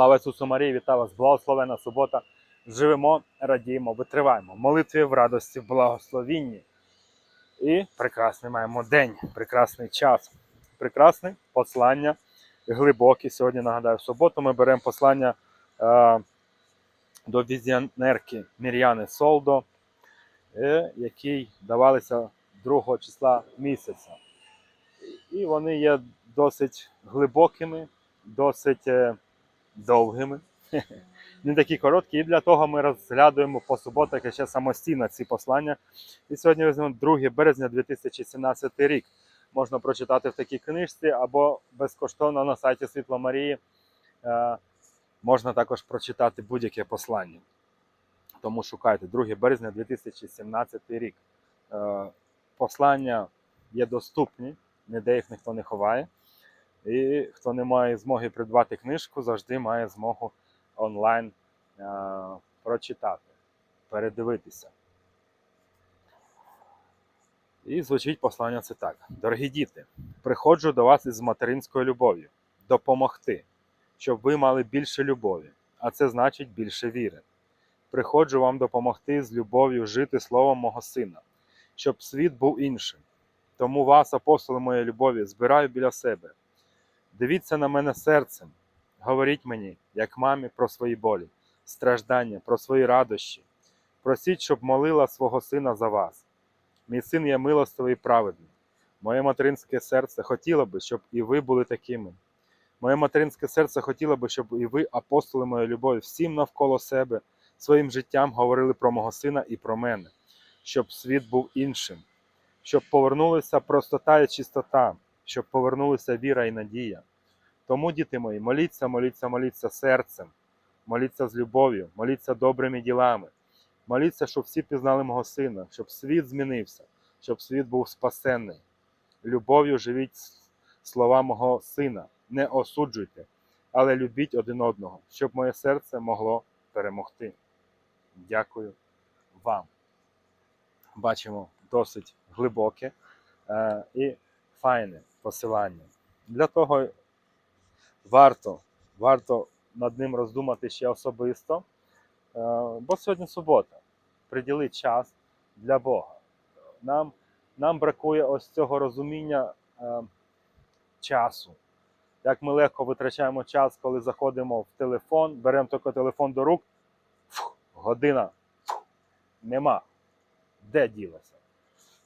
Слава Ісусу Марії, вітаю вас, благословена субота. Живемо, радіємо, витриваємо. Молитві в радості, в благословінні. І прекрасний маємо день, прекрасний час, прекрасне послання, глибокі. Сьогодні нагадаю, в суботу ми беремо послання е, до візіонерки Мір'яни Солдо, е, якій давалися 2 числа місяця. І вони є досить глибокими, досить е, довгими, не такі короткі. І для того ми розглядуємо по суботах ще самостійно ці послання. І сьогодні візьмемо 2 березня 2017 рік. Можна прочитати в такій книжці або безкоштовно на сайті Світло Марії. Е, можна також прочитати будь-яке послання. Тому шукайте 2 березня 2017 рік. Е, послання є доступні, ніде їх ніхто не ховає. І хто не має змоги придбати книжку, завжди має змогу онлайн е, прочитати, передивитися. І звучить послання це так: Дорогі діти, приходжу до вас із материнською любов'ю, допомогти, щоб ви мали більше любові, а це значить більше віри. Приходжу вам допомогти з любов'ю жити словом мого сина, щоб світ був іншим. Тому вас, апостоли моєї любові, збираю біля себе. Дивіться на мене серцем, говоріть мені, як мамі, про свої болі, страждання, про свої радощі. Просіть, щоб молила свого сина за вас. Мій син є милостивий і праведний. Моє материнське серце хотіло би, щоб і ви були такими. Моє материнське серце хотіло би, щоб і ви, апостоли моєї любові, всім навколо себе, своїм життям говорили про мого сина і про мене, щоб світ був іншим, щоб повернулися простота і чистота, щоб повернулися віра і надія. Тому, діти мої, моліться, моліться, моліться серцем, моліться з любов'ю, моліться добрими ділами. Моліться, щоб всі пізнали мого сина, щоб світ змінився, щоб світ був спасенний. Любов'ю живіть слова мого сина, не осуджуйте, але любіть один одного, щоб моє серце могло перемогти. Дякую вам. Бачимо досить глибоке е, і файне посилання. Для того варто, варто над ним роздумати ще особисто. Е, Бо сьогодні субота. Приділи час для Бога. Нам, нам бракує ось цього розуміння е, часу. Як ми легко витрачаємо час, коли заходимо в телефон, беремо тільки телефон до рук, фух, година фух, нема. Де ділася?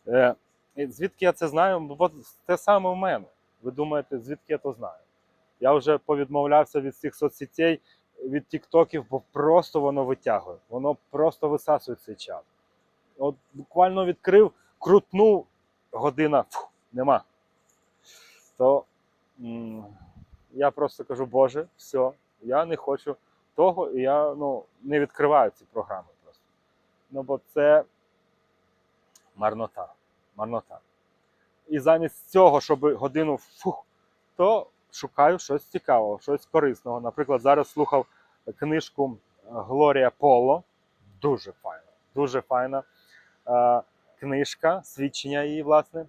Е, звідки я це знаю? Бо те саме в мене. Ви думаєте, звідки я то знаю? Я вже повідмовлявся від цих соцсетей, від тіктоків, бо просто воно витягує. Воно просто висасує цей час. От буквально відкрив, крутнув, година фу, нема. То м, я просто кажу, Боже, все, я не хочу того, і я ну, не відкриваю ці програми просто. Ну, бо це марнота. марнота. І замість цього, щоб годину фух, то шукаю щось цікавого, щось корисного. Наприклад, зараз слухав книжку Глорія Поло. Дуже файна, дуже файна е, книжка, свідчення її, власне.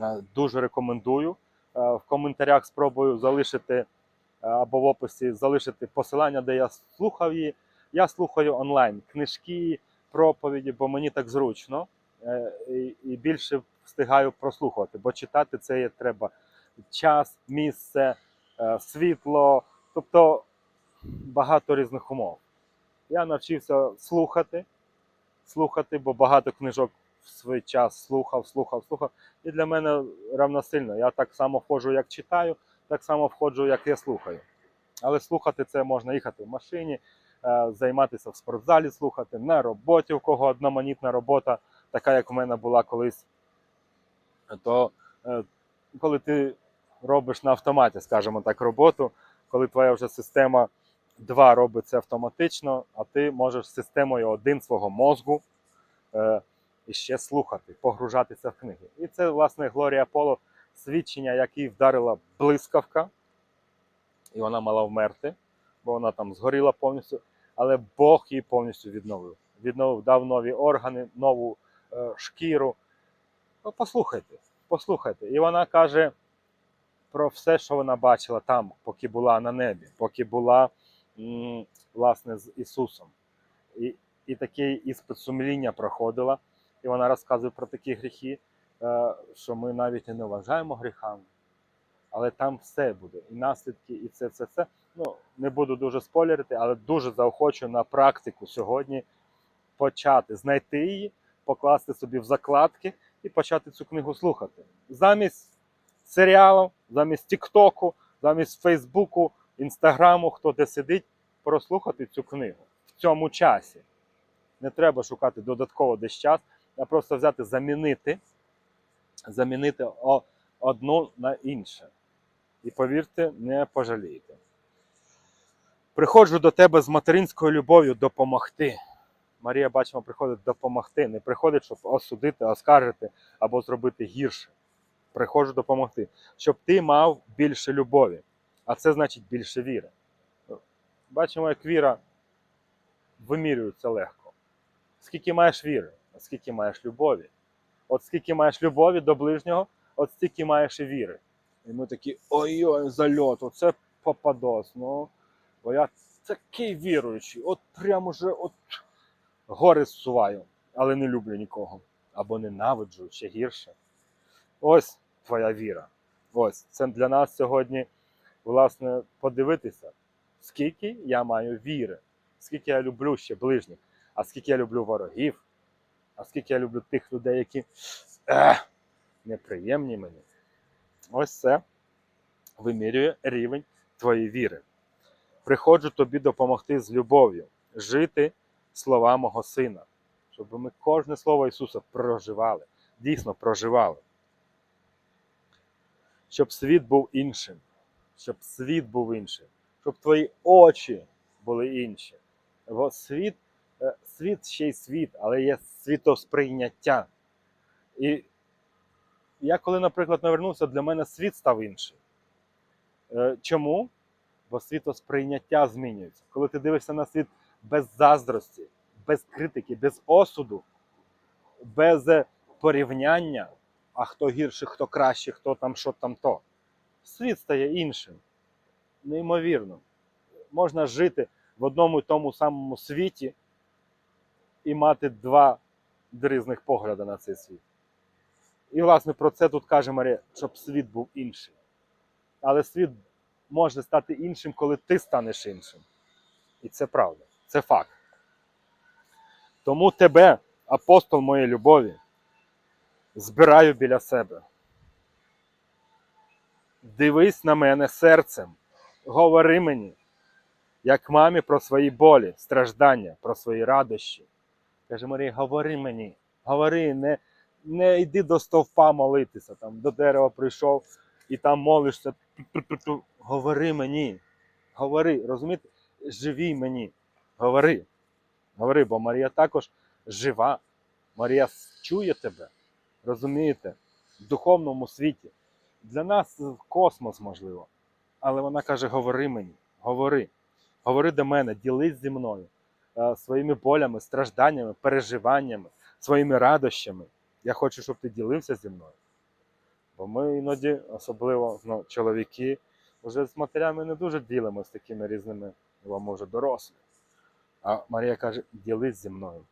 Е, дуже рекомендую. Е, в коментарях спробую залишити е, або в описі залишити посилання, де я слухав її. Я слухаю онлайн книжки, проповіді, бо мені так зручно е, і, більше встигаю прослухувати, бо читати це треба час, місце, е, світло, тобто багато різних умов. Я навчився слухати, слухати, бо багато книжок в свій час слухав, слухав, слухав. І для мене равносильно. Я так само входжу, як читаю, так само входжу, як я слухаю. Але слухати це можна їхати в машині, е, займатися в спортзалі, слухати на роботі, у кого одноманітна робота, така як в мене була колись. То е, коли ти робиш на автоматі, скажімо так, роботу, коли твоя вже система 2 робить це автоматично, а ти можеш системою один свого мозку е, ще слухати, погружатися в книги. І це, власне, Глорія Поло, свідчення, якій вдарила блискавка, і вона мала вмерти, бо вона там згоріла повністю, але Бог її повністю відновив. Відновив, дав нові органи, нову е, шкіру. Ну, послухайте, послухайте. І вона каже про все, що вона бачила там, поки була на небі, поки була власне з Ісусом. І, і такий іспит сумління проходила, і вона розказує про такі гріхи, е, що ми навіть і не вважаємо гріхами. Але там все буде, і наслідки, і це, це, це. Ну, не буду дуже спойлерити, але дуже заохочу на практику сьогодні почати знайти її, покласти собі в закладки і почати цю книгу слухати. Замість серіалу, замість Тіктоку, замість Фейсбуку, Інстаграму, хто де сидить, прослухати цю книгу в цьому часі. Не треба шукати додатково десь час, а просто взяти, замінити, замінити одну на інше. І повірте, не пожалієте. Приходжу до тебе з материнською любов'ю допомогти. Марія, бачимо, приходить допомогти. Не приходить, щоб осудити, оскаржити або зробити гірше. Приходжу допомогти, щоб ти мав більше любові, а це значить більше віри. Бачимо, як віра вимірюється легко. Скільки маєш віри, скільки маєш любові. От скільки маєш любові до ближнього, от стільки маєш і віри. І ми такі ой-ой, зальот, оце попадос. Ну, бо я такий віруючий, от прямо вже от гори зсуваю, але не люблю нікого. Або ненавиджу, ще гірше. Ось твоя віра. Ось це для нас сьогодні, власне, подивитися, скільки я маю віри, скільки я люблю ще ближніх, а скільки я люблю ворогів, а скільки я люблю тих людей, які ех, неприємні мені. Ось це вимірює рівень твоєї віри. Приходжу тобі допомогти з любов'ю, жити слова мого сина, щоб ми кожне слово Ісуса проживали, дійсно проживали. Щоб світ був іншим, щоб світ був іншим, щоб твої очі були інші. Бо світ, е, світ ще й світ, але є світосприйняття. І я коли, наприклад, навернувся, для мене світ став інший. Е, Чому? Бо світосприйняття змінюється. Коли ти дивишся на світ без заздрості, без критики, без осуду, без е, порівняння, а хто гірше, хто краще, хто там, що там то. Світ стає іншим. Неймовірно. Можна жити в одному і тому самому світі і мати два різних погляди на цей світ. І, власне, про це тут каже Марія, щоб світ був інший. Але світ може стати іншим, коли ти станеш іншим. І це правда, це факт. Тому тебе, апостол моєї любові, збираю біля себе. Дивись на мене серцем, говори мені, як мамі про свої болі, страждання, про свої радощі. Каже Марія, говори мені, говори, не, не йди до стовпа молитися, там, до дерева прийшов і там молишся. Говори мені, говори, розумієте? Живій мені, говори. Говори, бо Марія також жива. Марія чує тебе, розумієте, в духовному світі. Для нас космос можливо. Але вона каже: говори мені, говори, говори до мене, ділись зі мною е, своїми болями, стражданнями, переживаннями, своїми радощами. Я хочу, щоб ти ділився зі мною. Бо ми іноді, особливо ну, чоловіки, вже з матерями не дуже ділимося такими різними, бо може дорослі. А Марія каже: ділись зі мною.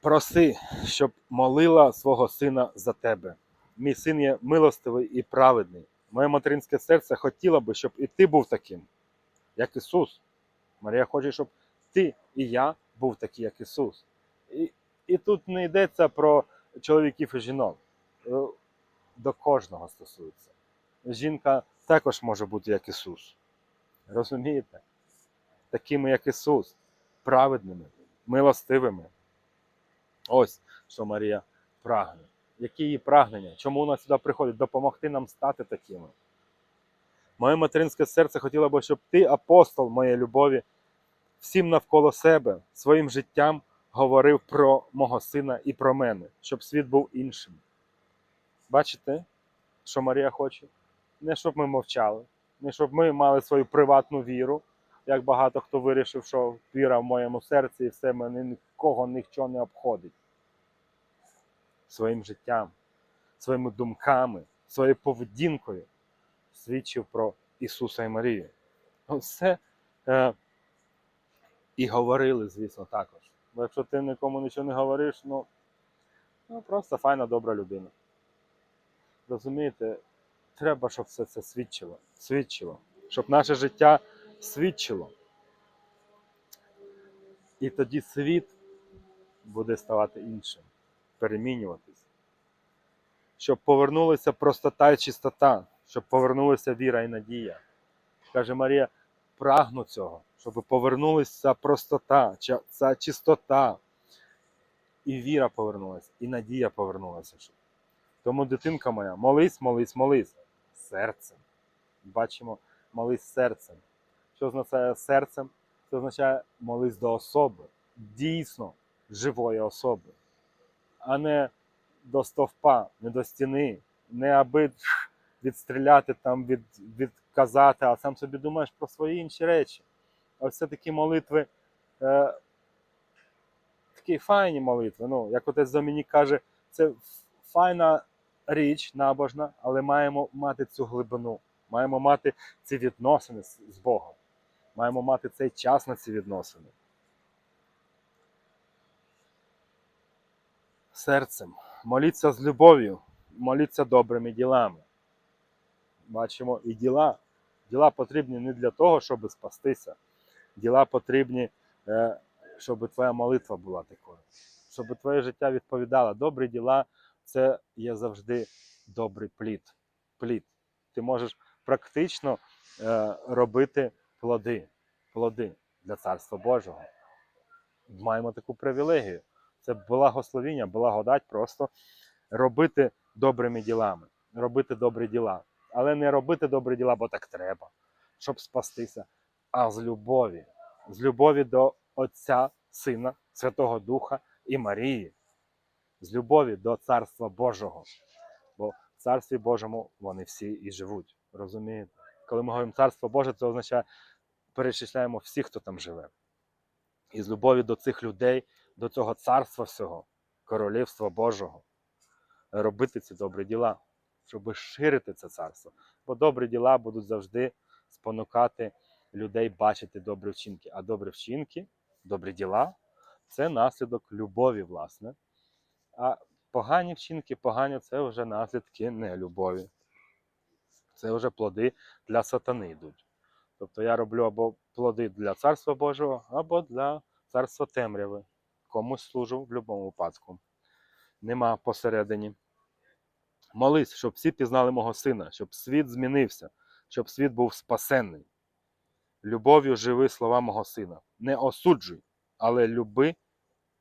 Проси, щоб молила свого сина за тебе. Мій син є милостивий і праведний. Моє материнське серце хотіло би, щоб і ти був таким, як Ісус. Марія хоче, щоб ти і я був такий, як Ісус. І, і тут не йдеться про чоловіків і жінок. Е, До кожного стосується. Жінка також може бути як Ісус. Розумієте? Такими, як Ісус, праведними, милостивими. Ось що Марія прагне. Які її прагнення? Чому вона сюди приходить? Допомогти нам стати такими. Моє материнське серце хотіло б, щоб ти, апостол моєї любові, всім навколо себе, своїм життям говорив про мого сина і про мене, щоб світ був іншим. Бачите, що Марія хоче? Не щоб ми мовчали, не щоб ми мали свою приватну віру, як багато хто вирішив, що віра в моєму серці і все мене нікого нічого не обходить. Своїм життям, своїми думками, своєю поведінкою свідчив про Ісуса і Марію. Все е, і говорили, звісно, також. Бо якщо ти нікому нічого не говориш, ну, ну просто файна, добра людина. Розумієте, треба, щоб все це свідчило. Свідчило. Щоб наше життя свідчило. І тоді світ буде ставати іншим, перемінюватись. Щоб повернулася простота і чистота, щоб повернулася віра і надія. Каже Марія, прагну цього, щоб повернулася простота, ця чистота. І віра повернулася, і надія повернулася. Тому, дитинка моя, молись, молись, молись серцем. Бачимо, молись серцем. Що означає серцем? Це означає молись до особи, дійсно живої особи, а не до стовпа, не до стіни, не аби відстріляти, там, від, відказати, а сам собі думаєш про свої інші речі. Ось це такі молитви, е, такі файні молитви. Ну, як отець Домінік каже, це файна річ набожна, але маємо мати цю глибину, маємо мати ці відносини з Богом. Маємо мати цей час на ці відносини. Серцем. Моліться з любов'ю, моліться добрими ділами. Бачимо і діла. Діла потрібні не для того, щоб спастися. Діла потрібні, е, щоб твоя молитва була такою, щоб твоє життя відповідало. Добрі діла це є завжди добрий плід. плід. Ти можеш практично е, робити плоди, плоди для Царства Божого. Маємо таку привілегію. Це благословіння, благодать просто робити добрими ділами, робити добрі діла. Але не робити добрі діла, бо так треба, щоб спастися, а з любові, з любові до Отця, Сина, Святого Духа і Марії, з любові до Царства Божого. Бо в Царстві Божому вони всі і живуть. Розумієте? Коли ми говоримо Царство Боже, це означає, перечисляємо всіх, хто там живе. І з любові до цих людей, до цього царства всього, королівства Божого, робити ці добрі діла, щоб ширити це царство. Бо добрі діла будуть завжди спонукати людей бачити добрі вчинки. А добрі вчинки, добрі діла це наслідок любові, власне. А погані вчинки, погані це вже наслідки нелюбові. Це вже плоди для сатани йдуть. Тобто я роблю або плоди для Царства Божого, або для царства темряви. Комусь служу в будь-якому випадку. Нема посередині. Молись, щоб всі пізнали мого сина, щоб світ змінився, щоб світ був спасенний. Любов'ю живи слова мого сина. Не осуджуй, але люби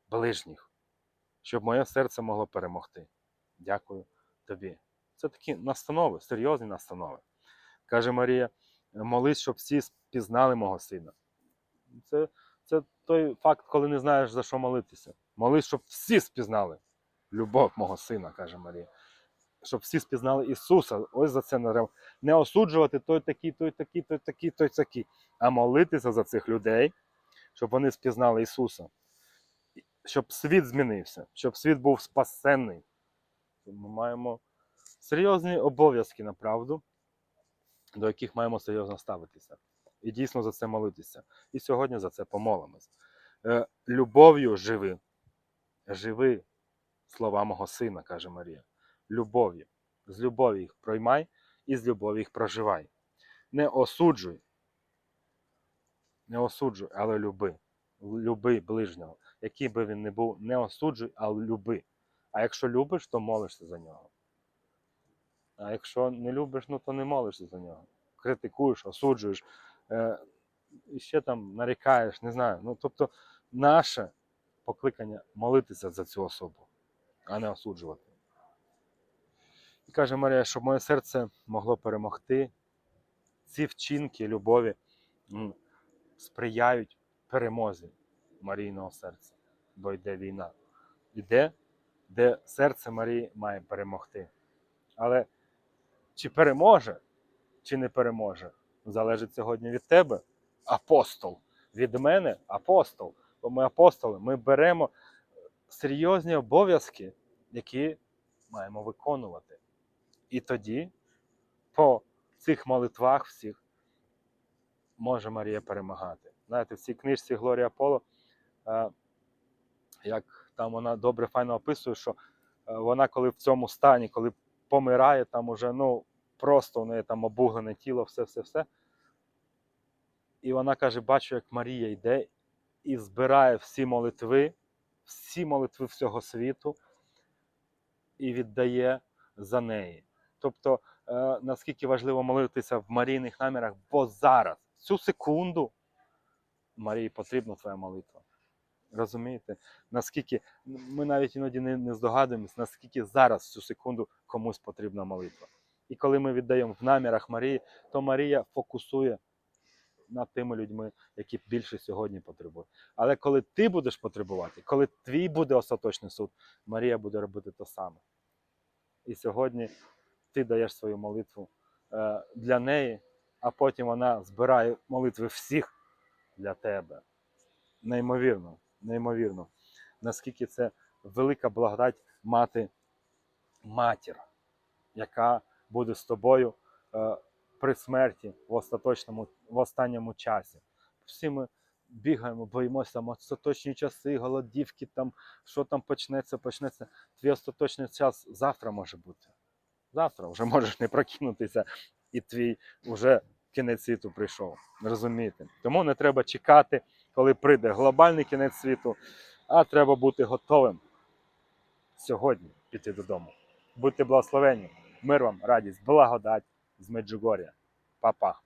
ближніх, щоб моє серце могло перемогти. Дякую тобі. Це такі настанови, серйозні настанови. Каже Марія, молись, щоб всі пізнали мого сина. Це, це той факт, коли не знаєш за що молитися. Молись, щоб всі спізнали любов мого сина, каже Марія. Щоб всі спізнали Ісуса. Ось за це треба. Не осуджувати той такий, той такий, той такий, той такий, а молитися за цих людей, щоб вони спізнали Ісуса. Щоб світ змінився, щоб світ був спасенний. Ми маємо серйозні обов'язки на правду, до яких маємо серйозно ставитися. І дійсно за це молитися. І сьогодні за це помолимось. Е, любов'ю живи. Живи слова мого сина, каже Марія. Любов'ю. З любові їх проймай і з любові їх проживай. Не осуджуй. Не осуджуй, але люби. Люби ближнього. Який би він не був, не осуджуй, а люби. А якщо любиш, то молишся за нього. А якщо не любиш, ну то не молишся за нього. Критикуєш, осуджуєш, е, і ще там нарікаєш, не знаю. Ну, тобто, наше покликання молитися за цю особу, а не осуджувати. І каже Марія, щоб моє серце могло перемогти. Ці вчинки любові сприяють перемозі Марійного серця, бо йде війна. Іде, де серце Марії має перемогти. Але чи переможе, чи не переможе, залежить сьогодні від тебе, апостол. Від мене апостол. Бо ми апостоли, ми беремо серйозні обов'язки, які маємо виконувати. І тоді, по цих молитвах всіх, може Марія перемагати. Знаєте, в цій книжці Глорія Поло, е, як там вона добре файно описує, що е, вона, коли в цьому стані, коли помирає, там уже ну, просто у неї там обуглене тіло, все-все-все. І вона каже: бачу, як Марія йде і збирає всі молитви, всі молитви всього світу і віддає за неї. Тобто, е, наскільки важливо молитися в Марійних намірах, бо зараз, цю секунду, Марії потрібна твоя молитва. Розумієте? Наскільки ми навіть іноді не, не здогадуємось, наскільки зараз цю секунду комусь потрібна молитва. І коли ми віддаємо в намірах Марії, то Марія фокусує над тими людьми, які більше сьогодні потребують. Але коли ти будеш потребувати, коли твій буде остаточний суд, Марія буде робити те саме. І сьогодні ти даєш свою молитву е, для неї, а потім вона збирає молитви всіх для тебе. Неймовірно, неймовірно. Наскільки це велика благодать мати матір, яка буде з тобою е, при смерті в остаточному, в останньому часі. Всі ми бігаємо, боїмося остаточні часи, голодівки, там, що там почнеться, почнеться. Твій остаточний час завтра може бути. Завтра вже можеш не прокинутися, і твій вже кінець світу прийшов. Розумієте? Тому не треба чекати, коли прийде глобальний кінець світу, а треба бути готовим сьогодні піти додому. Будьте благословені, мир вам, радість, благодать з Меджугор'я. Па-па.